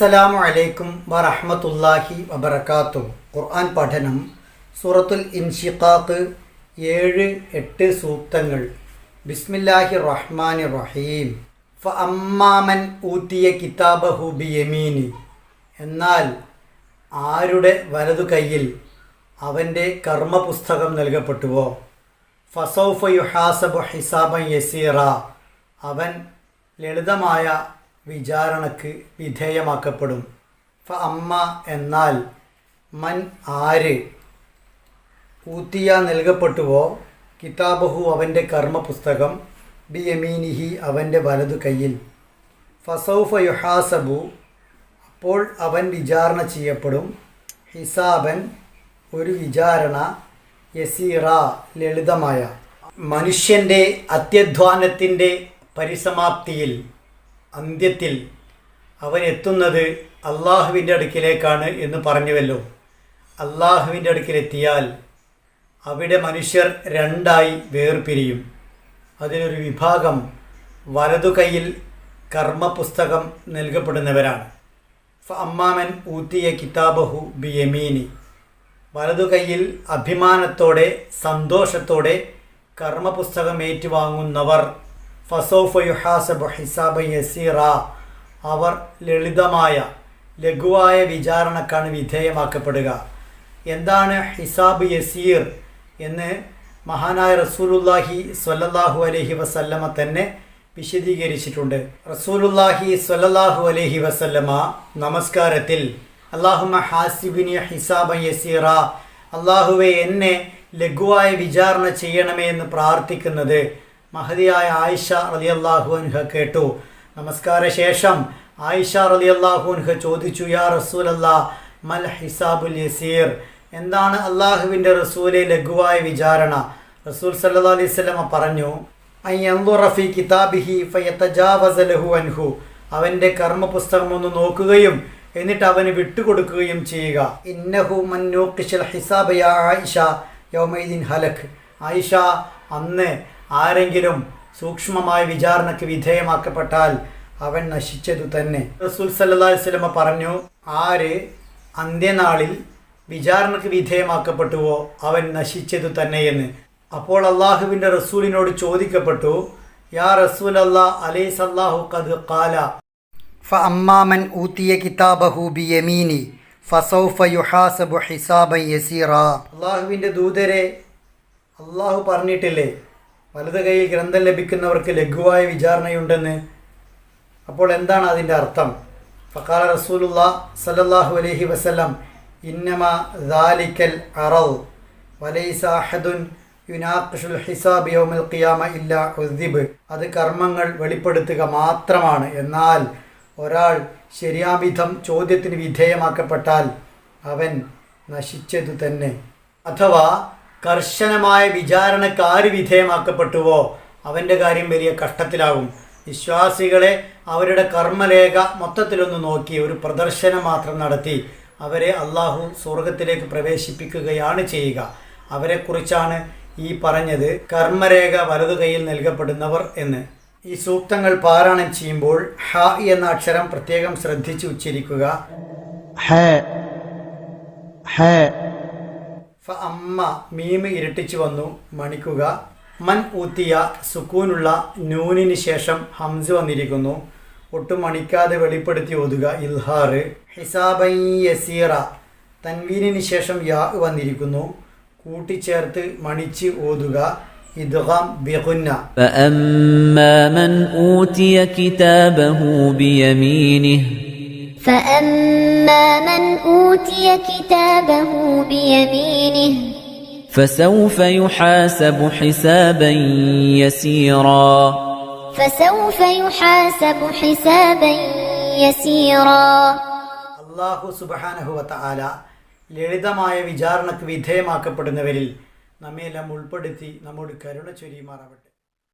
അസ്സലാമു അലൈക്കും വറഹ്മത്തുള്ളാഹി വബർക്കാത്തു ഖുർആൻ പഠനം സൂറത്തുൽ ഇൻഷിഖാഖ് ഏഴ് എട്ട് സൂക്തങ്ങൾ. ബിസ്മില്ലാഹി റഹ്മാൻ റഹീം ഫ അമ്മാമൻ ഊത്തിയ കിതാബഹു ബിയമീനി. എന്നാൽ ആരുടെ വലതു കയ്യിൽ അവന്റെ കർമ്മപുസ്തകം നൽകപ്പെട്ടുവോ? ഫസൗഫ യുഹാസബു ഹിസാബൻ യസീറ. അവൻ ലളിതമായ വിചാരണക്ക് വിധേയമാക്കപ്പെടും. അമ്മ എന്നാൽ മൻ ആര്? ഊത്തിയ നൽകപ്പെട്ടുവോ? കിതാബഹു അവന്റെ കർമ്മപുസ്തകം ബി യമീനിഹി അവന്റെ വലതു കയ്യിൽ. ഫസൗഫ യുഹാസബു അപ്പോൾ അവൻ വിചാരണ ചെയ്യപ്പെടും. ഹിസാബൻ ഒരു വിചാരണ യസീറ ലളിതമായ. മനുഷ്യന്റെ അത്യധ്വാനത്തിന്റെ പരിസമാപ്തിയിൽ അന്ത്യത്തിൽ അവൻ എത്തുന്നത് അള്ളാഹുവിന്റെ അടുക്കിലേക്കാണ് എന്ന് പറഞ്ഞുവല്ലോ. അള്ളാഹുവിന്റെ അടുക്കിലെത്തിയാൽ അവിടെ മനുഷ്യർ രണ്ടായി വേർപിരിയും. അതിലൊരു വിഭാഗം വലതു കൈയിൽ കർമ്മപുസ്തകം നൽകപ്പെടുന്നവരാണ്. അമ്മാമൻ ഊത്തിയ കിതാബഹു ബി യമീനി വലതു കൈയിൽ അഭിമാനത്തോടെ സന്തോഷത്തോടെ കർമ്മപുസ്തകം ഏറ്റുവാങ്ങുന്നവർ ഫസോഫ യുഹാസബ് ഹിസാബ യസീറ. അവർ ലളിതമായ ലഘുവായ വിചാരണക്കാണ് വിധേയമാക്കപ്പെടുക. എന്താണ് ഹിസാബ് യസീർ എന്ന് മഹാനായ റസൂലുല്ലാഹി സ്വല്ലല്ലാഹു അലഹി വസല്ലമ തന്നെ വിശദീകരിച്ചിട്ടുണ്ട്. റസൂലുല്ലാഹി സ്വല്ലല്ലാഹു അലഹി വസല്ലമ നമസ്കാരത്തിൽ അള്ളാഹുമ ഹാസിബിനി ഹിസാബ യസീറ. അള്ളാഹുവെ എന്നെ ലഘുവായ വിചാരണ ചെയ്യണമേ എന്ന് പ്രാർത്ഥിക്കുന്നത് മഹതിയായ ആയിഷ റളിയല്ലാഹു അൻഹ കേട്ടു. നമസ്കാര ശേഷം ആയിഷ റളിയല്ലാഹു അൻഹ ചോദിച്ചു യാ റസൂലല്ലാ മൽ ഹിസാബുൽ യസീർ? എന്താണ് അള്ളാഹുവിന്റെ റസൂലെ ലഘുവായ വിചാരണ? റസൂൽ സല്ലാ അലൈഹി സ്വലമ പറഞ്ഞു അൻ യൻദുറ ഫീ കിതാബിഹി ഫയതജാവസ ലഹു അൻഹു. അവന്റെ കർമ്മ പുസ്തകം ഒന്ന് നോക്കുകയും എന്നിട്ട് അവന് വിട്ടുകൊടുക്കുകയും ചെയ്യുക. ഇന്നഹു മന്നൂക്കിഷൽ ഹിസാബ യാ ആയിഷ യൗമൈദിൻ ഹലക്. ആയിഷ അന്ന് ആരെങ്കിലും സൂക്ഷ്മമായ വിചാരണയ്ക്ക് വിധേയമാക്കപ്പെട്ടാൽ അവൻ നശിച്ചതു തന്നെ. റസൂൽ സല്ലല്ലാഹു അലൈഹി വസല്ലമ പറഞ്ഞു ആര് അന്ത്യനാളിൽ വിചാരണയ്ക്ക് വിധേയമാക്കപ്പെട്ടുവോ അവൻ നശിച്ചതു തന്നെയെന്ന് അപ്പോൾ അള്ളാഹുവിന്റെ റസൂലിനോട് ചോദിക്കപ്പെട്ടു യാ റസൂൽ അല്ലാ അലൈഹി സല്ലാഹു കത് കാല ഫ അമ്മാമൻ ഊത്തിയ കിതാബഹു ബി യമീനി ഫസൗഫ യുഹാസബു ഹിസാബൻ യസീറ. അള്ളാഹുവിന്റെ ദൂതരെ അള്ളാഹു പറഞ്ഞിട്ടില്ലേ വലത് കൈയിൽ ഗ്രന്ഥം ലഭിക്കുന്നവർക്ക് ലഘുവായ വിചാരണയുണ്ടെന്ന്. അപ്പോൾ എന്താണ് അതിന്റെ അർത്ഥം? ഫക്കാല റസൂലുള്ള സല്ലല്ലാഹു അലഹി വസ്ലം ഇന്നമ ദാലിക്കൽ അറൽ വലൈസാഹദുൻ യുനാഖുൽ ഹിസാബ് യോമൽ ഖിയാമ ഇല്ല ഉദ്ദിബ്. അത് കർമ്മങ്ങൾ വെളിപ്പെടുത്തുക മാത്രമാണ്. എന്നാൽ ഒരാൾ ശരിയാവിധം ചോദ്യത്തിന് വിധേയമാക്കപ്പെട്ടാൽ അവൻ നശിച്ചതു തന്നെ. അഥവാ കർശനമായ വിചാരണക്ക് ആര് വിധേയമാക്കപ്പെട്ടുവോ അവന്റെ കാര്യം വലിയ കഷ്ടത്തിലാകും. വിശ്വാസികളെ അവരുടെ കർമ്മരേഖ മൊത്തത്തിലൊന്ന് നോക്കി ഒരു പ്രദർശനം മാത്രം നടത്തി അവരെ അള്ളാഹു സ്വർഗത്തിലേക്ക് പ്രവേശിപ്പിക്കുകയാണ് ചെയ്യുക. അവരെക്കുറിച്ചാണ് ഈ പറഞ്ഞത് കർമ്മരേഖ വലതു കയ്യിൽ നൽകപ്പെടുന്നവർ എന്ന്. ഈ സൂക്തങ്ങൾ പാരായണം ചെയ്യുമ്പോൾ ഹ എന്ന അക്ഷരം പ്രത്യേകം ശ്രദ്ധിച്ചു ഉച്ചരിക്കുക. ഹ ഹ ഫ അമ്മ മീമ് ഇരട്ടിച്ചു വന്നു മണിക്കുക മൻ ഊത്തിയ സുക്കൂനുള്ള നൂനിന് ശേഷം ഹംസ് വന്നിരിക്കുന്നു ഒട്ടും മണിക്കാതെ വെളിപ്പെടുത്തി ഓതുക ഇൽഹാർ ഹിസാബൈ യസീറ തൻവീനിന് ശേഷം യാ വന്നിരിക്കുന്നു കൂട്ടിച്ചേർത്ത് മണിച്ച് ഓതുക ഇദ്ഗാം ബിഗുന്ന فأما من أوتي كتابه بيمينه فأما من أوتي كتابه بيمينه فسوف يحاسب حسابا يسيرا فسوف يحاسب حسابا يسيرا അള്ളാഹു സുബാനഹുവത്ത ആല ലളിതമായ വിചാരണക്ക് വിധേയമാക്കപ്പെടുന്നവരിൽ നമ്മയെല്ലാം ഉൾപ്പെടുത്തി നമ്മോട് കരുണ ചൊരിയുമാറാവട്ടെ